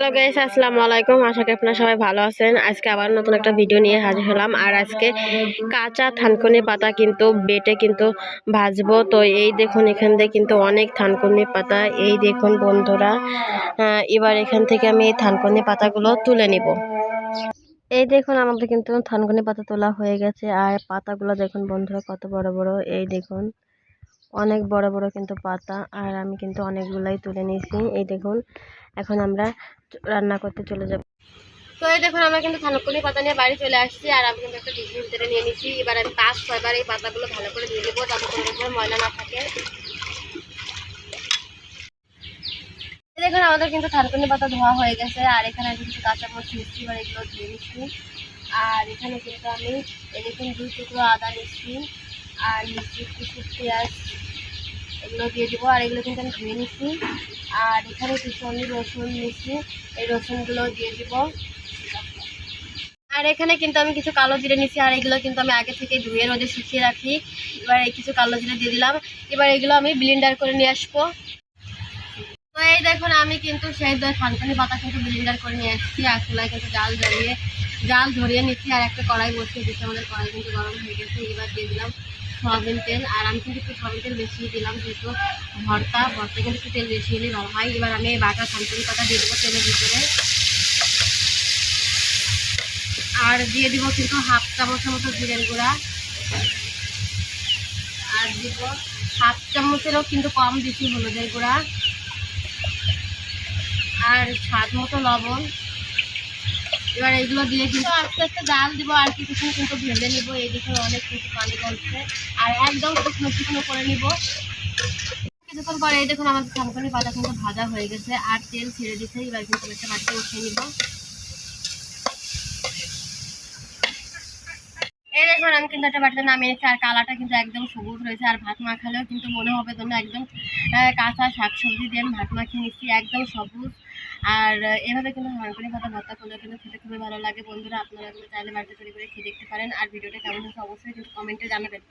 Hello guys আসসালামু আলাইকুম। আশা করি আপনারা সবাই ভালো আছেন। আজকে আবার নতুন একটা ভিডিও নিয়ে হাজির হলাম। আর আজকে কাঁচা থানকুনি পাতা কিন্তু বেটে কিন্তু ভাজবো। তো এই দেখুন, এখান থেকে কিন্তু অনেক থানকুনি পাতা। এই দেখুন বন্ধুরা এবার এখান থেকে আমি এই থানকুনি পাতাগুলো তুলে নিব। এই দেখুন, আমাদের কিন্তু থানকুনি পাতা তোলা হয়ে গেছে। আর পাতাগুলো দেখুন বন্ধুরা, কত বড় বড়। এই দেখুন অনেক বড় বড় কিন্তু পাতা, আর আমি কিন্তু অনেকগুলাই তুলে নিয়েছি। এই দেখুন, এখন আমরা রান্না করতে চলে যাব। তো এই দেখুন, আমরা কিন্তু থানকুনি পাতা নিয়ে বাড়ি চলে আসছি, আর আমি কিন্তু একটা ডিসির ভিতরে নিয়ে নিচ্ছি এবার আমি পাঁচ, ছয়বার এই পাতাগুলো ভালো করে ধুয়ে দেবো যাতে কোনো রকমের ময়লা না থাকে। দেখুন, আমাদের কিন্তু থানকুনি পাতা ধোয়া হয়ে গেছে, আর এখানে কিছু কাঁচা মরিচ নিচ্ছি এবার এগুলো ধুয়ে নিচ্ছি। আর এখানে কিন্তু আমি দেখুন দুই টুকরো আদা নিচ্ছি আর নিচ্ছি কিছু পেঁয়াজ এগুলো দিয়ে দিব, আর এগুলো কিন্তু আমি ধুয়ে নিচ্ছি। আর এখানে কিছু আমি রসুন নিচ্ছি এই রসুনগুলো দিয়ে দিব। আর এখানে কিন্তু আমি কিছু কালো জিরে নিচ্ছি আর এগুলো কিন্তু আমি আগে থেকে ধুয়ে রোদে শুকিয়ে রাখি। এবার এই কিছু কালো জিরে দিয়ে দিলাম। এবার এগুলো আমি ব্লিন্ডার করে নিয়ে আসব। তো এই দেখুন, আমি কিন্তু সেই খানখানি পাতা কিন্তু ব্লিন্ডার করে নিয়ে এসেছি আর চুলায় কিন্তু জাল জ্বালিয়ে, জাল ধরিয়ে নিচ্ছি, আর একটা কড়াই বসিয়ে দিচ্ছি। আমাদের কড়াই কিন্তু গরম হয়ে গেছে, এবার দিয়ে দিলাম সয়াবিন তেল, আর আমি কিন্তু একটু সয়াবিন তেল বেশি দিলাম, যেহেতু ভর্তা ভর্তা কিন্তু তেল বেশি হলে ভালো হয়। এবার আমি এই বাটা খানখানি পাতা দিয়ে দেবো তেলের ভিতরে। আর দিয়ে দিব কিন্তু হাফ চামচের মতো জিরের গুঁড়া। আর দিব হাফ চামচেরও কিন্তু কম বেশি হলুদের গুঁড়া। আর স্বাদ মতো লবণ। এবার এইগুলো দিয়ে কিন্তু আস্তে আস্তে ডাল দিব আর কিছু কিন্তু নিব, এই দিকে অনেক কিছু পানি বলছে আর একদম শুকনো শুকনো করে নিব। কিছুক্ষণ পরে এই দেখুন আমাদের থামকানি পাতা কিন্তু ভাজা হয়ে গেছে, আর তেল ছেড়ে দিচ্ছে, এবার কিন্তু একটা মাটিতে উঠিয়ে নিব। এই দেখুন আমি কিন্তু একটা বাটিতে নামিয়ে নিচ্ছি, আর কালাটা কিন্তু একদম সবুজ রয়েছে, আর ভাত মাখালেও কিন্তু মনে হবে যেন একদম কাঁচা শাকসবজি দিয়ে আমি ভাত মাখিয়ে নিচ্ছি, একদম সবুজ। আর এভাবে কিন্তু হাঁড়ি ভাতা ভর্তা করলে কিন্তু খেতে খুবই ভালো লাগে। বন্ধুরা, আপনারা কিন্তু চাইলে বাড়িতে তৈরি করে খেয়ে দেখতে পারেন। আর ভিডিওটা কেমন হয়েছে অবশ্যই কিন্তু কমেন্টে জানাবেন।